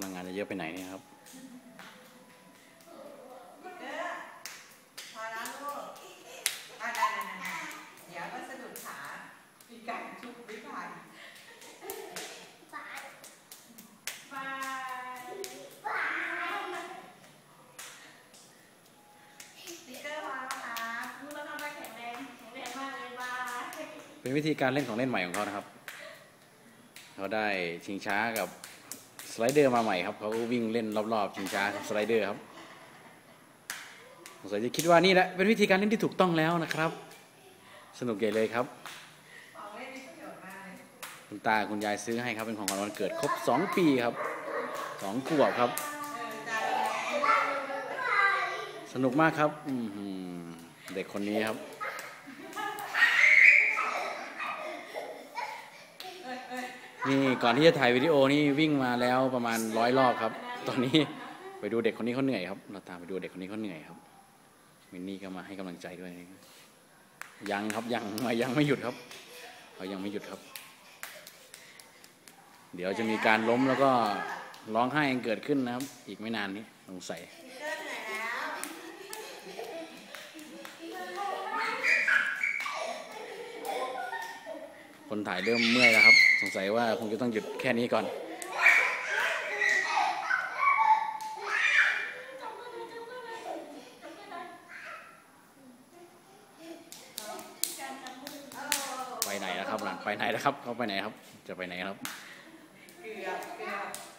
พลังงานจะเยอะไปไหนเนี่ยครับเด้อพอแล้วลูกอะได้ได้ได้เดี๋ยวก็สะดุดขามีการชุบวิพานบายสติ๊กเกอร์พอแล้วครับลูกแล้วทำได้แข็งแรงแข็งแรงมากเลยบายเป็นวิธีการเล่นของเล่นใหม่ของเขานะครับ เขาได้ชิงช้ากับ สไลเดอร์มาใหม่ครับเขาวิ่งเล่นรอบๆชิงช้าสไลเดอร์ครับสงสัยจะคิดว่านี่แหละเป็นวิธีการเล่นที่ถูกต้องแล้วนะครับ สนุกใหญ่เลยครับ คุณตาคุณยายซื้อให้ครับเป็นของขวัญวันเกิดครบ 2 ปีครับ2ขวบครับ สนุกมากครับเด็กคนนี้ครับ นี่ก่อนที่จะถ่ายวิดีโอนี่วิ่งมาแล้วประมาณร้อยรอบครับ ตอนนี้ไปดูเด็กคนนี้เขาเหนื่อยครับ เราตามไปดูเด็กคนนี้เขาเหนื่อยครับมินนี่ก็มาให้กำลังใจด้วย ยังครับยังมายังไม่หยุดครับเขายังไม่หยุดครับ เดี๋ยวจะมีการล้มแล้วก็ร้องไห้เกิดขึ้นนะครับ อีกไม่นานนี้สงสัย สติ๊กเกอร์เหนื่อยแล้ว คนถ่ายเริ่มเมื่อยแล้วครับ สงสัยว่าคงจะต้องหยุดแค่นี้ก่อน ไปไหนแล้วครับหลานไปไหนแล้วครับเขาไปไหนครับ จะไปไหนครับเกือบเกือบ